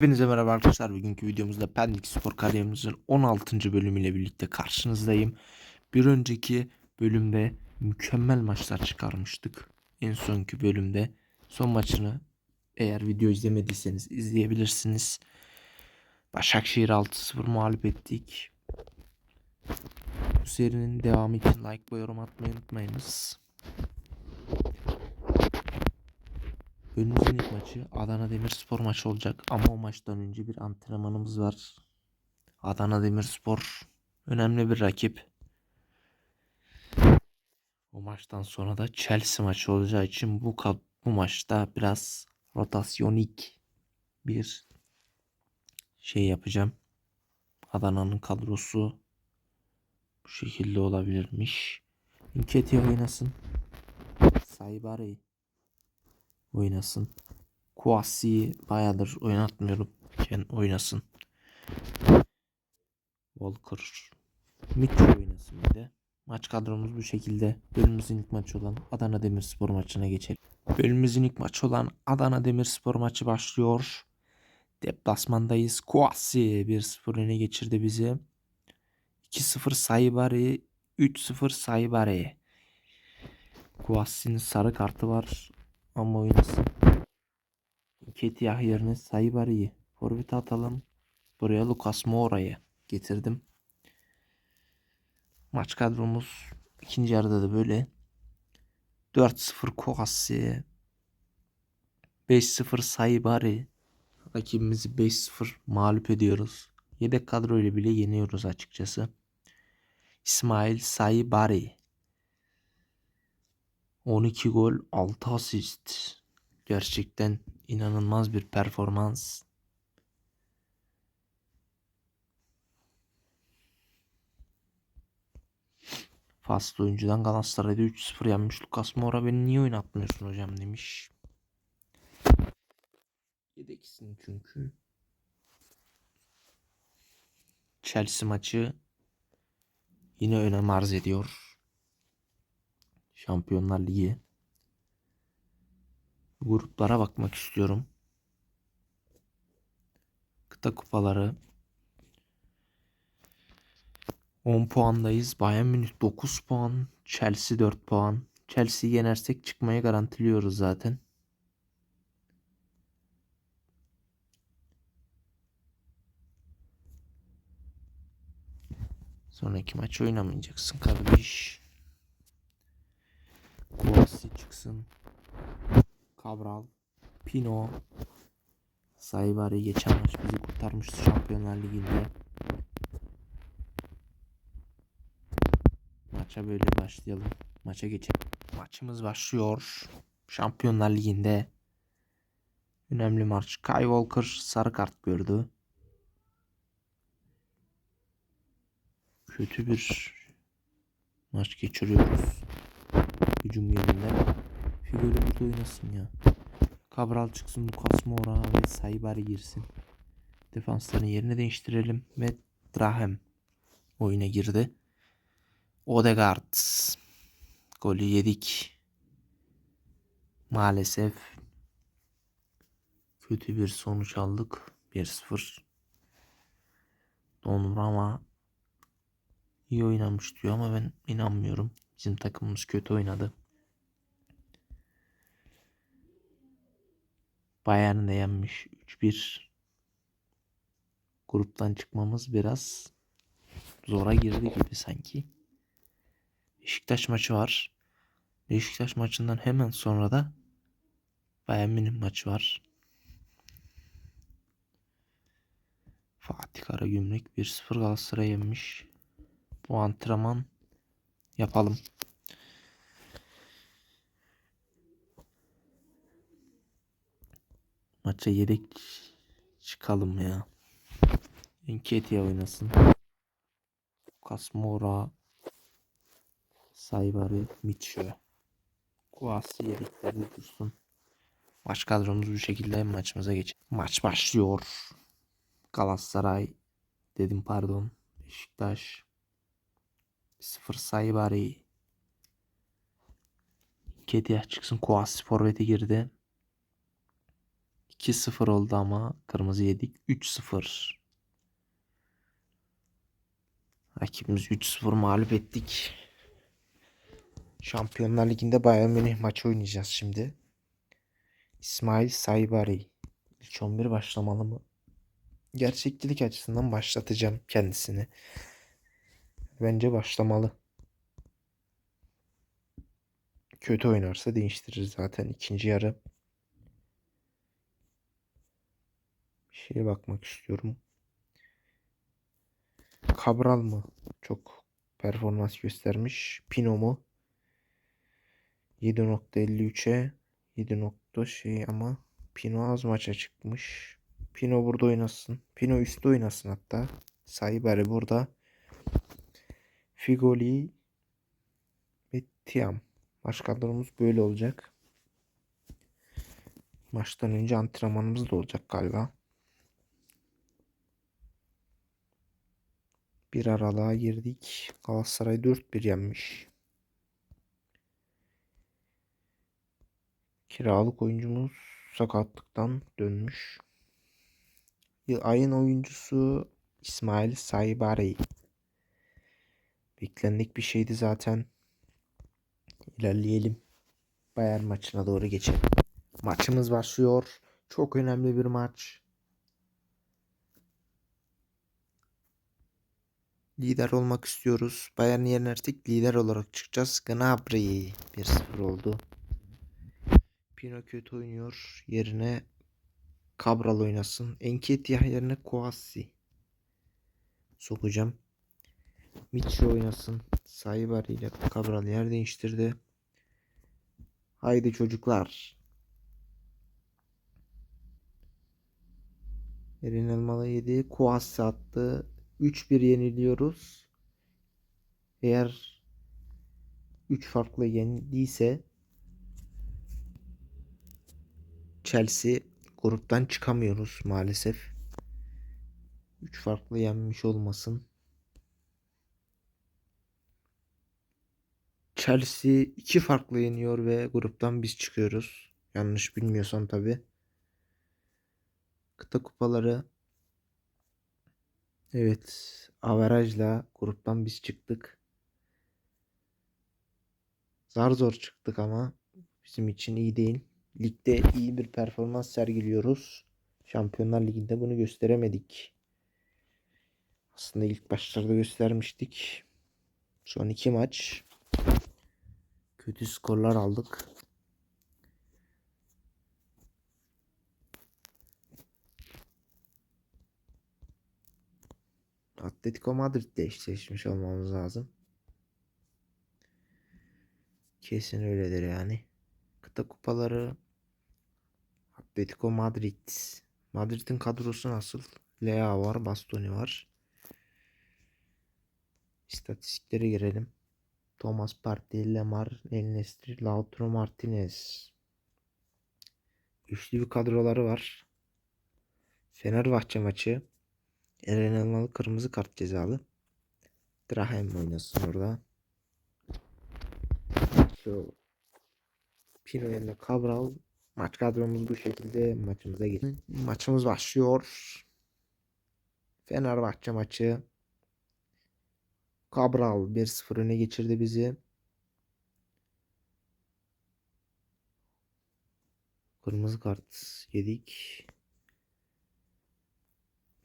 Hepinize merhaba arkadaşlar. Bugünkü videomuzda Pendik Spor kariyerimizin 16. bölümüyle birlikte karşınızdayım. Bir önceki bölümde mükemmel maçlar çıkarmıştık. En sonki bölümde son maçını eğer video izlemediyseniz izleyebilirsiniz. Başakşehir 6-0 mağlup ettik. Bu serinin devamı için like ve yorum atmayı unutmayınız. Bölümümüzün ilk maçı Adana Demirspor maçı olacak ama o maçtan önce bir antrenmanımız var. Adana Demirspor önemli bir rakip. O maçtan sonra da Chelsea maçı olacağı için bu bu maçta biraz rotasyonik bir şey yapacağım. Adana'nın kadrosu bu şekilde olabilirmiş. Nketiah oynasın. Saibari oynasın. Kouassi bayağıdır oynatmıyorum. Ken oynasın. Walker Mitchell oynasın bir de. Maç kadromuz bu şekilde. Bölümümüzün ilk maçı olan Adana Demirspor maçına geçelim. Bölümümüzün ilk maçı olan Adana Demirspor maçı başlıyor. Deplasmandayız. Kouassi 1-0 öne geçirdi bizi. 2-0 Saibari 3-0 Saibari. Kouassi'nin sarı kartı var ama oynasın. Ketiyah yerine Saibari'yi forvet atalım. Buraya Lucas Moura'yı getirdim. Maç kadromuz ikinci yarıda da böyle. 4-0 Kouassi 5-0 Saibari Rakibimizi 5-0 mağlup ediyoruz. Yedek kadro ile bile yeniyoruz açıkçası. İsmail Saibari 12 gol 6 asist. Gerçekten inanılmaz bir performans. Faslı oyuncudan Galatasaray'da 3-0 yenmiş. Lucas Moura beni niye oynatmıyorsun hocam demiş. Yedeksin çünkü. Chelsea maçı yine önem arz ediyor. Şampiyonlar Ligi. Gruplara bakmak istiyorum. Kıta kupaları 10 puandayız. Bayern Münih 9 puan. Chelsea 4 puan. Chelsea'yi yenersek çıkmayı garantiliyoruz zaten. Sonraki maç oynamayacaksın kardeş. Kouassi çıksın. Cabral, Pino, Saibari geçen maç bizi kurtarmıştı Şampiyonlar Ligi'nde. Maça böyle başlayalım. Maça geçelim. Maçımız başlıyor. Şampiyonlar Ligi'nde önemli maç. Kyle Walker sarı kart gördü. Kötü bir maç geçiriyoruz. Hücum yönünden. Figürü burada oynasın ya. Cabral çıksın, Lucas Moura ve Saibari girsin. Defanslarını yerine değiştirelim ve Drahem oyuna girdi. Odegaard golü yedik. Maalesef kötü bir sonuç aldık. 1-0. Donnarumma iyi oynamış diyor ama ben inanmıyorum. Bizim takımımız kötü oynadı. Bayern'i de yenmiş 3-1. Gruptan çıkmamız biraz zora girdi gibi sanki. Beşiktaş maçı var. Beşiktaş maçından hemen sonra da Bayern Münih maçı var. Fatih Karagümrük 1-0 Galatasaray yenmiş. Bu antrenman yapalım. Maça yedek çıkalım ya. Enketia oynasın. Kasmora Saibari Mitchell. Kouassi yedeklerde dursun. Maç kadromuz bu şekilde maçımıza geç. Maç başlıyor. Galatasaray dedim pardon. Beşiktaş 0 Saibari. Kedia çıksın. Kouassi forvete girdi. 2-0 oldu ama kırmızı yedik. 3-0. Rakibimiz 3-0 mağlup ettik. Şampiyonlar Ligi'nde Bayern Münih maçı oynayacağız şimdi. İsmail Saybari. İlk 11 başlamalı mı? Gerçekçilik açısından başlatacağım kendisini. Bence başlamalı. Kötü oynarsa değiştirir zaten ikinci yarı. Bir şeye bakmak istiyorum. Cabral mı? Çok performans göstermiş. Pino mu? 7.53'e 7 nokta şey ama Pino az maça çıkmış. Pino burada oynasın. Pino üstte oynasın hatta. Saibari burada. Figoli ve Tiam. Maç kadromuz böyle olacak. Maçtan önce antrenmanımız da olacak galiba. Bir aralığa girdik. Galatasaray 4-1 yenmiş. Kiralık oyuncumuz sakatlıktan dönmüş. Ayın oyuncusu İsmail Saybari. Beklendik bir şeydi zaten. İlerleyelim. Bayern maçına doğru geçelim. Maçımız başlıyor. Çok önemli bir maç. Lider olmak istiyoruz. Bayern yenersek lider olarak çıkacağız. Gnabry 1-0 oldu. Pino kötü oynuyor. Yerine Cabral oynasın. Enketiah yerine Kouassi sokacağım. Mitchell oynasın. Saibari ile Cabral yer değiştirdi. Haydi çocuklar. Erin Elmalı yedi. Kouassi attı. 3-1 yeniliyoruz. Eğer 3 farklı yendiyse Chelsea gruptan çıkamıyoruz maalesef. 3 farklı yenmiş olmasın. Chelsea 2 farklı yeniyor ve gruptan biz çıkıyoruz. Yanlış bilmiyorsam tabi. Kıta kupaları Evet, averajla gruptan biz çıktık. Zar zor çıktık ama bizim için iyi değil. Ligde iyi bir performans sergiliyoruz. Şampiyonlar Ligi'nde bunu gösteremedik. Aslında ilk başlarda göstermiştik. Son iki maç kötü skorlar aldık. Atletico Madrid'le eşleşmiş olmamız lazım. Kesin öyledir yani. Kıta kupaları Atletico Madrid. Madrid'in kadrosu nasıl? Lea var, Bastoni var. İstatistiklere girelim. Thomas Partey, Lemar, El Nesri, Lautaro Martinez. Güçlü bir kadroları var. Fenerbahçe maçı. Eren Elmalı kırmızı kart cezalı. Drahem oynasın orada. Şu Pino yerine Cabral. Maç kadromuz bu şekilde maçımıza geçti. Maçımız başlıyor. Fenerbahçe maçı. Cabral 1-0 öne geçirdi bizi. Kırmızı kart yedik.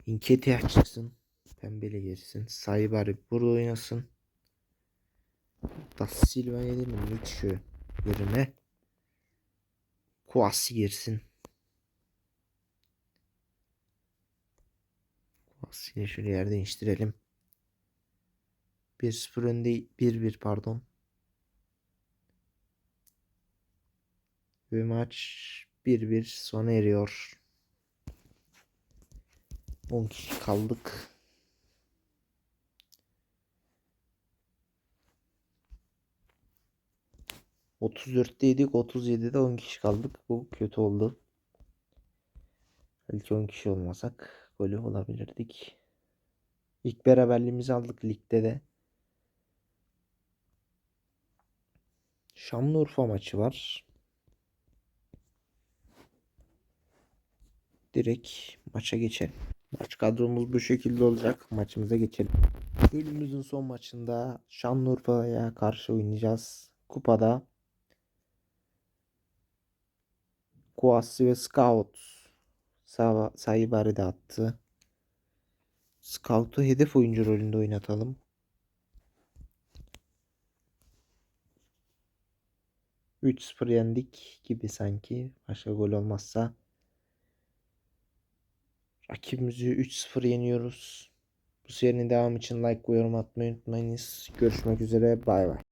Inketiah çıksın. Pembele girsin. Saybari burada oynasın. Da Silva mi? Mitchell yerine. Kouassi girsin. Kouassi'yi şöyle yer değiştirelim. 1-0 önde 1-1 pardon. Ve maç 1-1 sona eriyor. 10 kişi kaldık. Otuz dörtteydik. 37'de 10 kişi kaldık. Bu kötü oldu. Belki 10 kişi olmasak golü olabilirdik. İlk beraberliğimizi aldık ligde de. Şanlıurfa maçı var. direkt maça geçelim. Maç kadromuz bu şekilde olacak. Maçımıza geçelim. Bölümümüzün son maçında Şanlıurfa'ya karşı oynayacağız. Kupada Kuasi ve Scout sağ, sayı bari de attı. Scout'u hedef oyuncu rolünde oynatalım. Üç 0 yendik gibi sanki. Başka gol olmazsa. Rakibimizi 3-0 yeniyoruz. Bu serinin devamı için like ve yorum atmayı unutmayınız. Görüşmek üzere. Bay bay.